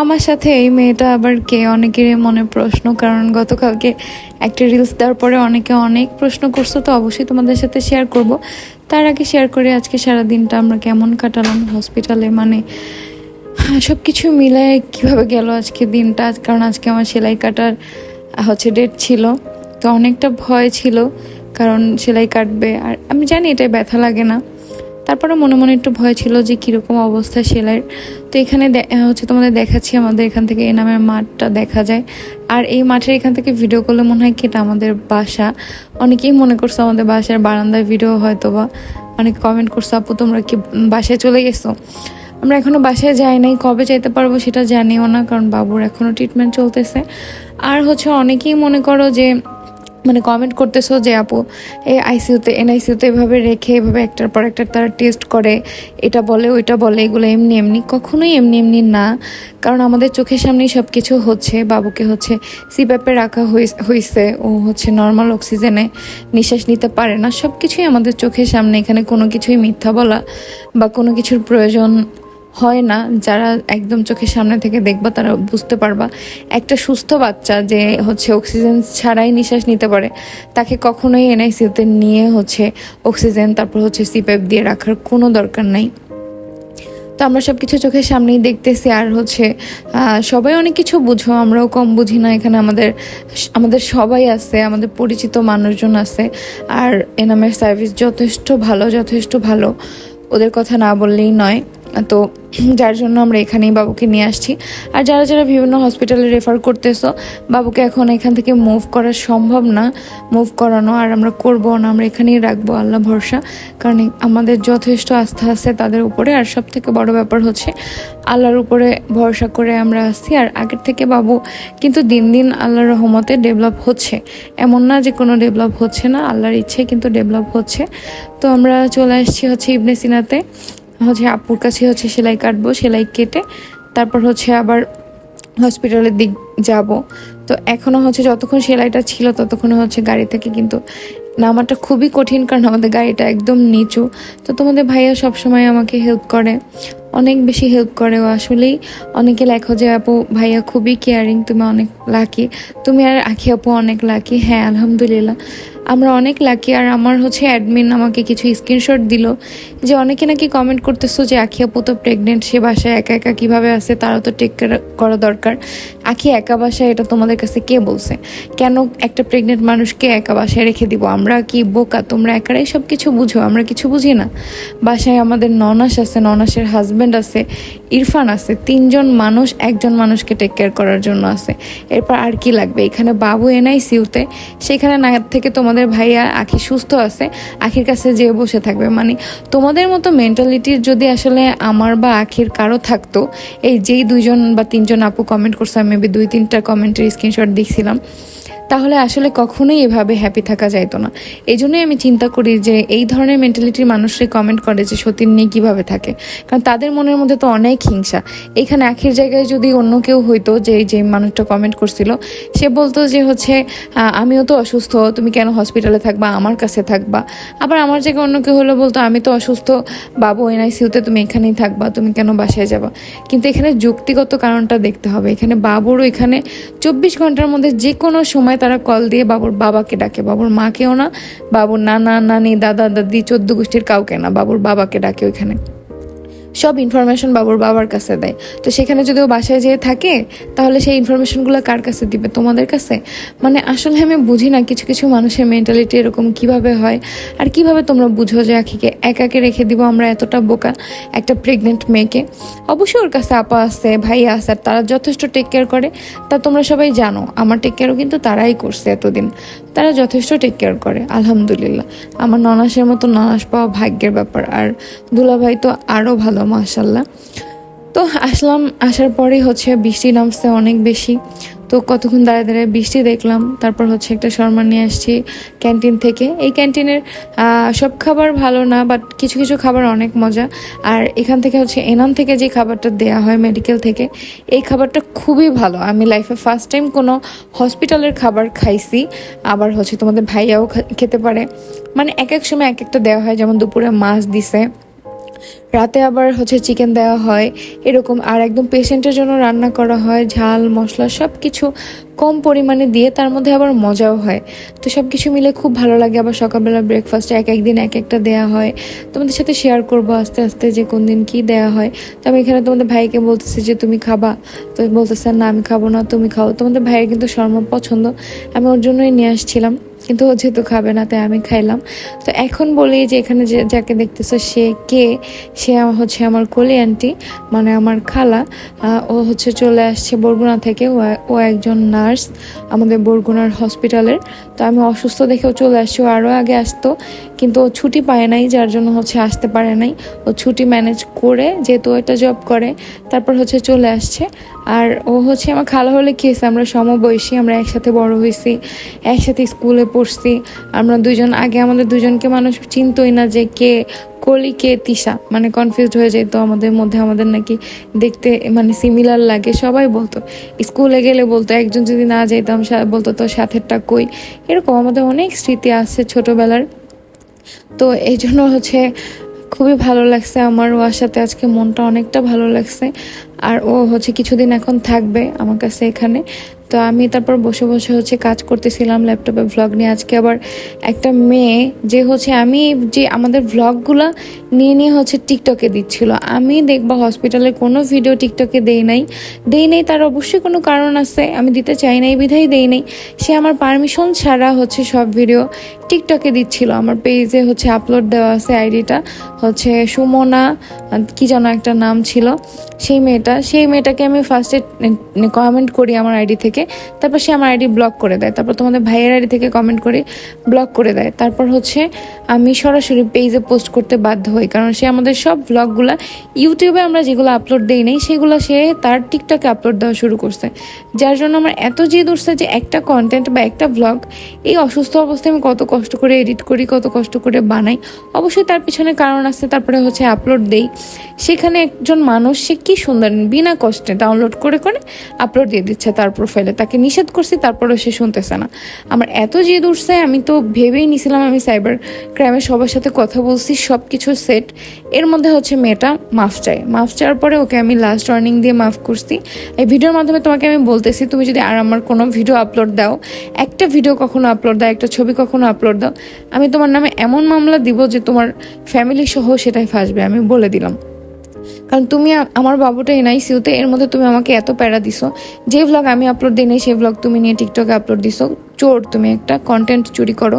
আমার সাথে এই মেয়েটা আবার কে? অনেকেরই মনে প্রশ্ন, কারণ গতকালকে একটা রিলস দেওয়ার পরে অনেকে অনেক প্রশ্ন করছ, তো অবশ্যই তোমাদের সাথে শেয়ার করব। তার আগে শেয়ার করে, আজকে সারা দিনটা আমরা কেমন কাটালাম হসপিটালে মানে সব কিছু মিলায় কীভাবে গেল আজকে দিনটা? কারণ আজকে আমার সেলাই কাটার হচ্ছে ডেট ছিল, তো অনেকটা ভয় ছিল, কারণ সেলাই কাটবে। আর আমি জানি এটা ব্যথা লাগে না তারপরে মনে মনে একটু ভয় ছিল যে কীরকম অবস্থা সেলাইয়ের। তো এখানে হচ্ছে তোমাদের দেখাচ্ছি আমাদের এখান থেকে এই নামের মাঠটা দেখা যায়। আর এই মাঠের এখান থেকে ভিডিও করলে মনে হয় কি এটা আমাদের বাসা। অনেকেই মনে করছ আমাদের বাসার বারান্দার ভিডিও হয়তো বা অনেক কমেন্ট করছ, আপু, তোমরা কি বাসায় চলে গেছো? আমরা এখনও বাসায় যাই নাই, কবে যাইতে পারব সেটা জানিও না, কারণ বাবুর এখনও ট্রিটমেন্ট চলতেছে। আর হচ্ছে অনেকেই মনে করো যে মানে কমেন্ট করতেছো যে, আপু এই আইসিইউতে এনআইসিউতে এভাবে রেখে, এভাবে একটার পর একটা তারা টেস্ট করে, এটা বলে, ওইটা বলে, এগুলো এমনি এমনি, কখনোই এমনি এমনি না। কারণ আমাদের চোখের সামনেই সব কিছু হচ্ছে, বাবুকে হচ্ছে সিপ্যাপে রাখা হয়েছে ও হচ্ছে নর্মাল অক্সিজেনে নিঃশ্বাস নিতে পারে না। সব কিছুই আমাদের চোখের সামনে, এখানে কোনো কিছুই মিথ্যা বলা বা কোনো কিছুর প্রয়োজন হয় না, যারা একদম চোখের সামনে থেকে দেখবা তারা বুঝতে পারবা। একটা সুস্থ বাচ্চা যে হচ্ছে অক্সিজেন ছাড়াই নিঃশ্বাস নিতে পারে, তাকে কখনোই এনআইসিউতে নিয়ে হচ্ছে অক্সিজেন, তারপর হচ্ছে সিপ্যাপ দিয়ে রাখার কোনো দরকার নাই। তো আমরা সব কিছু চোখের সামনেই দেখতেছি আর হচ্ছে সবাই অনেক কিছু বুঝো, আমরাও কম বুঝি না এখানে আমাদের আমাদের সবাই আছে, আমাদের পরিচিত মানুষজন আছে, আর এনামের সার্ভিস যথেষ্ট ভালো যথেষ্ট ভালো। ওদের কথা না বললেই নয়। তো যার জন্য আমরা এখানেই বাবুকে নিয়ে আসছি। আর যারা যারা বিভিন্ন হসপিটালে রেফার করতেছো, বাবুকে এখন এখান থেকে মুভ করা সম্ভব না। মুভ করানো আর আমরা করব না, আমরা এখানেই রাখব, আল্লাহ ভরসা। কারণ আমাদের যথেষ্ট আস্থা আছে তাদের উপরে। আর সব থেকে বড় ব্যাপার হচ্ছে, আল্লাহর উপরে ভরসা করে আমরা আসছি। আর আগের থেকে বাবু কিন্তু দিন দিন আল্লাহর রহমতে ডেভেলপ হচ্ছে। এমন না যে কোনো ডেভেলপ হচ্ছে না, আল্লাহর ইচ্ছে কিন্তু ডেভেলপ হচ্ছে। তো আমরা চলে আসছি হচ্ছে ইবনে সিনাতে। হচ্ছে আপুর কাছে হচ্ছে সেলাই কাটবো, সেলাই কেটে তারপর হচ্ছে আবার হসপিটালের দিক যাব। তো এখনও হচ্ছে যতক্ষণ সেলাইটা ছিল ততক্ষণ হচ্ছে গাড়ি থেকে কিন্তু নামাটা খুবই কঠিন কারণ আমাদের গাড়িটা একদম নিচু। তো তোমাদের ভাইয়া সবসময় আমাকে হেল্প করে, অনেক বেশি হেল্প করে ও আসলেই। অনেকে লেখো যে, আপু, ভাইয়া খুবই কেয়ারিং তুমি অনেক লাকি তুমি আর আখি আপু অনেক লাকি হ্যাঁ আলহামদুলিল্লাহ। আমরা অনেক লাকি আর আমার হচ্ছে অ্যাডমিন আমাকে কিছু স্ক্রিনশট দিল যে অনেকে নাকি কমেন্ট করতেছো যে, আখি আপু তো প্রেগনেন্ট সে বাসায় একা একা কীভাবে আছে? তারও তো টেক করা দরকার। আখি, একা বাসায় এটা তোমাদের কাছে কে বলছে? কেন একটা প্রেগনেন্ট মানুষকে একা বাসায় রেখে দিব? আমরা কি বোকা? তোমরা একারাই সব কিছু বুঝো, আমরা কিছু বুঝি না। বাসায় আমাদের ননাস আছে, ননাসের হাজব্যান্ড আছে, ইরফান আছে, তিনজন মানুষ, একজন মানুষকে টেক কেয়ার করার জন্য আছে। এরপর আর কি লাগবে? এখানে বাবু এনআই সিউতে সেখানে না থেকে তোমাদের ভাইয়া আখি সুস্থ আছে, আখির কাছে যেয়ে বসে থাকবে। মানে তোমাদের মতো মেন্টালিটির যদি আসলে আমার বা আখির কারও থাকতো, এই যেই দুইজন বা তিনজন আপু কমেন্ট করছে, আমি মেবি দুই তিনটা কমেন্টের স্ক্রিনশট দেখছিলাম তাহলে আসলে কখনোই এভাবে হ্যাপি থাকা যাইতো না। এই জন্যই আমি চিন্তা করি যে এই ধরনের মেন্টালিটির মানুষরাই কমেন্ট করে যে সতীন নিয়ে কীভাবে থাকে। কারণ তাদের মনের মধ্যে তো অনেক হিংসা। এখানে আখির জায়গায় যদি অন্য কেউ হইতো যে যে মানুষটা কমেন্ট করছিল, সে বলতো যে হচ্ছে আমিও তো অসুস্থ, তুমি কেন হসপিটালে থাকবা? আমার কাছে থাকবা। আবার আমার জায়গায় অন্য কেউ হলো বলতো, আমি তো অসুস্থ, বাবু এনআইসিউতে তুমি এখানেই থাকবা, তুমি কেন বাসায় যাবা? কিন্তু এখানে যুক্তিগত কারণটা দেখতে হবে। এখানে বাবুরও এখানে চব্বিশ ঘণ্টার মধ্যে যে কোনো সময় তারা কল দিয়ে বাবুর বাবাকে ডাকে। বাবুর মাকেও না, বাবুর নানা, নানি, দাদা, দাদি, চোদ্দ গোষ্ঠীর কাউকে না, বাবুর বাবাকে ডাকে ওইখানে। সব ইনফরমেশন বাবুর বাবার কাছে দেয়। তো সেখানে যদি ও বাসায় যেয়ে থাকে, তাহলে সেই ইনফরমেশনগুলো কার কাছে দিবে? তোমাদের কাছে? মানে আসলে আমি বুঝি না কিছু কিছু মানুষের মেন্টালিটি এরকম কীভাবে হয়, আর কীভাবে তোমরা বুঝো যে আখিকে একাকে রেখে দিব আমরা এতটা বোকা একটা প্রেগনেন্ট মেয়েকে? অবশ্যই ওর কাছে আপা আছে, ভাইয়া আছে, আর তারা যথেষ্ট টেক কেয়ার করে। তা তোমরা সবাই জানো, আমার টেক কেয়ারও কিন্তু তারাই করছে এতদিন। তারা যথেষ্ট টেক কেয়ার করে, আলহামদুলিল্লাহ। আমার ননাসের মতো ননাস পাওয়া ভাগ্যের ব্যাপার, আর দুলাভাই তো আরও ভালো। মাশাল্লাহ তো আসলাম, আসার পরেই হচ্ছে বৃষ্টি নামছে অনেক বেশি। তো কতক্ষণ দাঁড়িয়ে দাঁড়িয়ে বৃষ্টি দেখলাম, তারপর হচ্ছে একটা শর্মা নিয়ে আসছি ক্যান্টিন থেকে। এই ক্যান্টিনের সব খাবার ভালো না বাট কিছু কিছু খাবার অনেক মজা। আর এখান থেকে হচ্ছে এনাম থেকে যে খাবারটা দেয়া হয় মেডিকেল থেকে, এই খাবারটা খুবই ভালো। আমি লাইফে ফার্স্ট টাইম কোনো হসপিটালের খাবার খাইছি। আবার হচ্ছে তোমাদের ভাইয়াও খেতে পারে। মানে এক এক সময় এক একটা দেওয়া হয়, যেমন দুপুরে মাছ দিছে। রাতে আবার হচ্ছে চিকেন দেওয়া হয়। এরকম আর একদম পেশেন্টের জন্য রান্না করা হয়। ঝাল, মশলা সব কিছু কম পরিমাণে দিয়ে তার মধ্যে আবার মজাও হয়। তো সব কিছু মিলে খুব ভালো লাগে। আবার সকালবেলা ব্রেকফাস্টে এক একদিন এক একটা দেয়া হয়। তোমাদের সাথে শেয়ার করব আস্তে আস্তে যে কোন দিন কী দেয়া হয়। তো আমি এখানে তোমাদের ভাইকে বলতেছি যে, তুমি খাবা। তো বলতেছে, না, আমি খাব না, তুমি খাও। তোমাদের ভাইয়ের কিন্তু শর্মা পছন্দ। আমি ওর জন্যই নিয়ে আসছিলাম। কিন্তু ও যেহেতু খাবে না, তাই আমি খাইলাম। তো এখন বলি যে এখানে যে, যাকে দেখতেছো, সে কে? সে হচ্ছে আমার কলি আন্টি মানে আমার খালা। ও হচ্ছে চলে আসছে বরগুনা থেকে। ও একজন নার্স আমাদের বরগুনার হসপিটালের। তো আমি অসুস্থ দেখেও চলে আসছি। ও আরও আগে আসতো, কিন্তু ও ছুটি পায় নাই, যার জন্য হচ্ছে আসতে পারে নাই। ও ছুটি ম্যানেজ করে, যেহেতু ও একটা জব করে, তারপর হচ্ছে চলে আসছে। আর ও হচ্ছে আমার খালা হলে কি হয়েছে? আমরা সমবয়সী, আমরা একসাথে বড় হয়েছি, একসাথে স্কুলে পড়ছি। আমরা দুজন, আগে আমাদের দুজনকে মানুষ চিনতই না যে কে কলি, কে তিশা। মানে কনফিউজড হয়ে যেত আমাদের মধ্যে, আমাদের নাকি দেখতে মানে সিমিলার লাগে, সবাই বলতো। স্কুলে গেলে বলতো, একজন যদি না যেতাম বলতো তো সাথেরটা কই? এরকম আমাদের অনেক স্মৃতি আছে ছোটবেলার। তো এই জন্য হচ্ছে খুবই ভালো লাগছে আমার, ওর সাথে আজকে মনটা অনেকটা ভালো লাগছে। আর ও হচ্ছে কিছুদিন এখন থাকবে আমার কাছে এখানে। তো আমি তারপর বসে বসে হচ্ছে কাজ করতেছিলাম ল্যাপটপে ভ্লগ নিয়ে। আজকে আবার একটা মেয়ে যে হচ্ছে আমি যে আমাদের ভ্লগগুলো নিয়ে নিয়ে হচ্ছে টিকটকে দিচ্ছিল। আমি দেখবা হসপিটালে কোনো ভিডিও টিকটকে দেই নাই। দেই নাই তার অবশ্যই কোনো কারণ আছে, আমি দিতে চাই নাই, বিধাই দেই নাই। সে আমার পারমিশন ছাড়া হচ্ছে সব ভিডিও টিকটকে দিচ্ছিল। আমার পেজে হচ্ছে আপলোড দেওয়া আছে আইডিটা হচ্ছে সুমনা, কি যেন একটা নাম ছিল। সেই মেয়েটা সেই মেয়েটাকে আমি ফার্স্টে কমেন্ট করি আমার আইডি থেকে। তারপর সে আমার আইডি ব্লক করে দেয়। তারপর তোমাদের ভাইয়ের আইডি থেকে কমেন্ট করি ব্লক করে দেয়। তারপর হচ্ছে আমি সরাসরি পেজে পোস্ট করতে বাধ্য হই। কারণ সে আমাদের সব ব্লগগুলো ইউটিউবে আমরা যেগুলো আপলোড দেই নাই, সেগুলো সে তার টিকটকে আপলোড দেওয়া শুরু করছে। যার জন্য আমার এত জিদ উঠছে যে একটা কন্টেন্ট বা একটা ব্লগ এই অসুস্থ অবস্থায় আমি কত কষ্ট করে এডিট করি, কত কষ্ট করে বানাই। অবশ্যই তার পিছনে কারণ আছে, তারপরে হচ্ছে আপলোড দেই। সেখানে একজন মানুষ, সে কি সুন্দর বিনা কষ্টে ডাউনলোড করে করে আপলোড দিয়ে দিচ্ছে তার প্রোফাইলে তাকে নিষেধ করছি, তারপরেও সে শুনতেছে না। আমার এত জিদ উঠছে, আমি তো ভেবেই নিছিলাম আমি সাইবার ক্রাইমের সবার সাথে কথা বলছি সব কিছু সেট এর মধ্যে হচ্ছে মেয়েটা মাফ চায়। মাফ চাওয়ার পরে ওকে আমি লাস্ট ওয়ার্নিং দিয়ে মাফ করছি। এই ভিডিওর মাধ্যমে তোমাকে আমি বলতেছি, তুমি যদি আর আমার কোনো ভিডিও আপলোড দাও, একটা ভিডিও কখনো আপলোড দাও, একটা ছবি কখনো আপলোড দাও, আমি তোমার নামে এমন মামলা দিব যে তোমার ফ্যামিলি সহ সেটাই ফাঁসবে, আমি বলে দিলাম। কারণ তুমি আমার বাবুটা এনআইসিউতে, এর মধ্যে তুমি আমাকে এত প্যারা দিছো। যে ভ্লগ আমি আপলোড দিই নাই সেই ভ্লগ তুমি নিয়ে টিকটকে আপলোড দিছো। চোর, তুমি একটা কন্টেন্ট চুরি করো।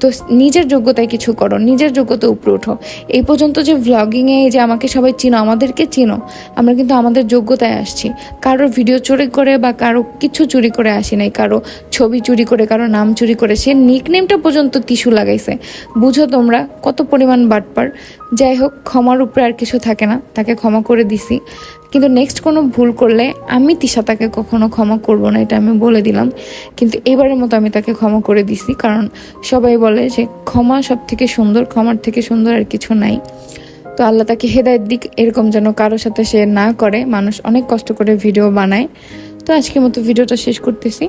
তো নিজের যোগ্যতায় কিছু করো, নিজের যোগ্যতা উপরে ওঠো এই পর্যন্ত যে ভ্লগিংয়ে যে আমাকে সবাই চিনো, আমাদেরকে চিনো, আমরা কিন্তু আমাদের যোগ্যতায় আসছি। কারোর ভিডিও চুরি করে বা কারও কিছু চুরি করে আসি নাই, কারও ছবি চুরি করে, কারও নাম চুরি করে, সে নিকনেমটা পর্যন্ত টিস্যু লাগাইছে। বুঝো তোমরা কত পরিমাণ বাটপার। যাই হোক, ক্ষমার উপরে আর কিছু থাকে না, তাকে ক্ষমা করে দিছি। কিন্তু নেক্সট কোনো ভুল করলে আমি তিশা তাকে কখনো ক্ষমা করব না, এটা আমি বলে দিলাম। কিন্তু এবারের মতো আমি তাকে ক্ষমা করে দিছি, কারণ সবাই বলে যে ক্ষমা সব থেকে সুন্দর, ক্ষমার থেকে সুন্দর আর কিছু নাই। তো আল্লাহ তাকে হেদায়েত দিক, এরকম যেন কারোর সাথে সে না করে, মানুষ অনেক কষ্ট করে ভিডিও বানায়। তো আজকের মতো ভিডিওটা শেষ করতেছি।